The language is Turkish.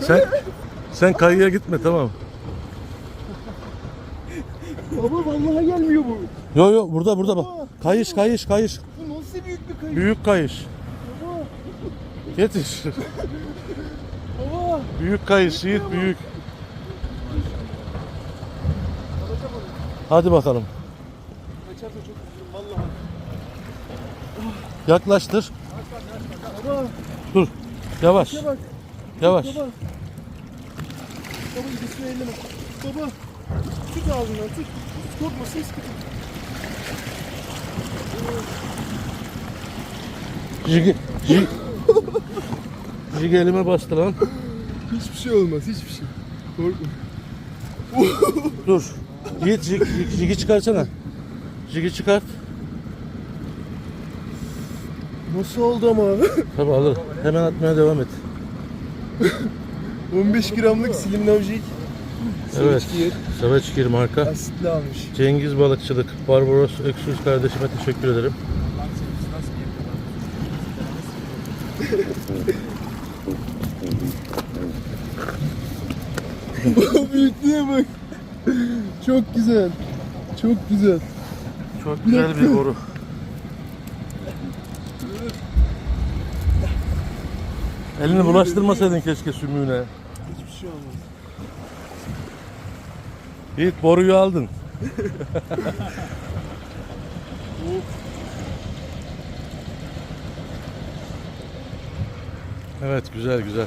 Sen sen kayıya gitme tamam. Baba vallahi gelmiyor bu. Yo yo burada burada bak. Kayış kayış kayış. Bu nasıl büyük bir kayıp Büyük kayış. baba. Yetiş. Baba. Büyük kayış Yiğit büyük. Hadi bakalım. Kaçarsa çok üzülürüm vallahi. Yaklaştır. Baba. Dur. Yavaş. Bak. Yavaş. Baba. Baba gidişine elleme. Baba. Tut ağzından tut. Korkmasın sıkı tut. Jigi, jig, jig elime bastı lan. Hiçbir şey olmaz hiçbir şey. Korkma. Dur. Yiğit jig, jig, jigi çıkarsana. Jigi çıkart. Nasıl oldu ama? Tabi alır. Hemen atmaya devam et. 15 gramlık Slim Navjik. Evet. Savaçgir marka. Asitli almış. Cengiz Balıkçılık. Barbaros Öksüz kardeşime teşekkür ederim. Büyüklüğe bak. Çok güzel. Çok güzel. Çok güzel bir boru. Elini bulaştırmasaydın keşke sümüğüne. Hiçbir şey olmaz. Yiğit boruyu aldın. evet güzel güzel.